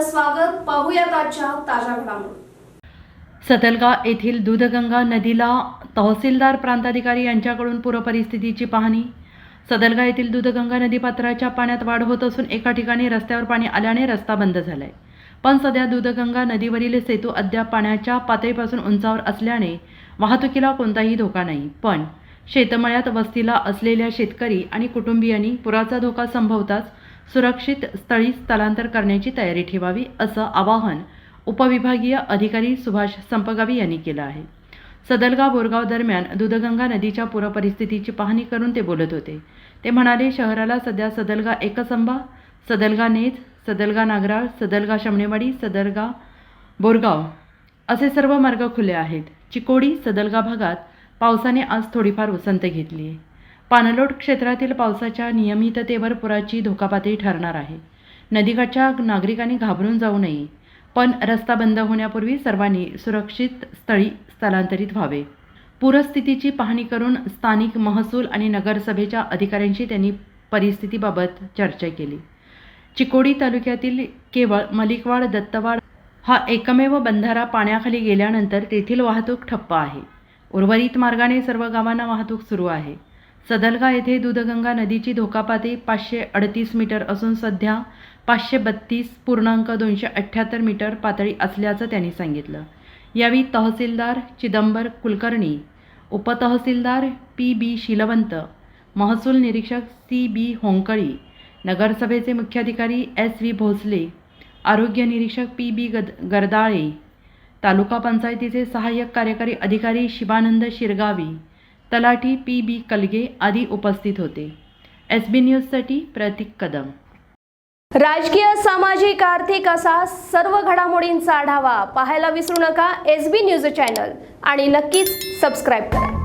स्वागत. पाहूयात आजच्या ताज्या घडामोडी. सतलगा येथील दूधगंगा नदीला तहसीलदार प्रांताधिकारी यांच्याकडून पूरपरिस्थितीची पाहणी. सदलगा येथील दूधगंगा नदीपात्राच्या पाण्यात वाढ होत असून एका ठिकाणी रस्त्यावर पाणी आल्याने रस्ता बंद झालाय. पण सध्या दूधगंगा नदीवरील सेतू अद्याप पाण्याच्या पातळीपासून उंचावर असल्याने वाहतुकीला कोणताही धोका नाही. पण शेतमळ्यात वस्तीला असलेल्या शेतकरी आणि कुटुंबियांनी पुराचा धोका संभवताच सुरक्षित स्थळी स्थलांतर करण्याची तयारी ठेवावी असं आवाहन उपविभागीय अधिकारी सुभाष संपगावी यांनी केलं आहे. सदलगा बोरगाव दरम्यान दूधगंगा नदीच्या पूरपरिस्थितीची पाहणी करून ते बोलत होते. ते म्हणाले शहराला सध्या सदलगा एकसंबा सदलगा नेज सदलगा नागराळ सदलगा शमणेवाडी सदलगा बोरगाव असे सर्व मार्ग खुले आहेत. चिकोडी सदलगा भागात पावसाने आज थोडीफार उसंत घेतली आहे. पाणलोट क्षेत्रातील पावसाच्या नियमिततेवर पुराची धोकापातळी ठरणार आहे. नदीकाठच्या नागरिकांनी घाबरून जाऊ नये पण रस्ता बंद होण्यापूर्वी सर्वांनी सुरक्षित स्थळी स्थलांतरित व्हावे. पूरस्थितीची पाहणी करून स्थानिक महसूल आणि नगरसभेच्या अधिकाऱ्यांशी त्यांनी परिस्थितीबाबत चर्चा केली. चिकोडी तालुक्यातील केवळ मलिकवाड दत्तवाड हा एकमेव बंधारा पाण्याखाली गेल्यानंतर तेथील वाहतूक ठप्प आहे. उर्वरित मार्गाने सर्व गावांना वाहतूक सुरू आहे. सदलगा येथे दूधगंगा नदीची धोकापाती पाचशे अडतीस मीटर असून सध्या पाचशे बत्तीस पूर्णांक दोनशे अठ्ठ्याहत्तर मीटर पातळी असल्याचं त्यांनी सांगितलं. यावेळी तहसीलदार चिदंबर कुलकर्णी उपतहसीलदार पी बी शिलवंत महसूल निरीक्षक सी बी होंकळी नगरसभेचे मुख्याधिकारी एस व्ही भोसले आरोग्य निरीक्षक पी बी गद गरदाळे तालुका पंचायतीचे सहाय्यक कार्यकारी अधिकारी शिवानंद शिरगावी तलाठी पी बी कलगे आदी उपस्थित होते. एस बी न्यूजसाठी प्रतीक कदम. राजकीय सामाजिक आर्थिक असा सर्व घडामोडींचा आढावा पाहायला विसरू नका एस बी न्यूज चॅनल आणि नक्कीच सबस्क्राईब करा.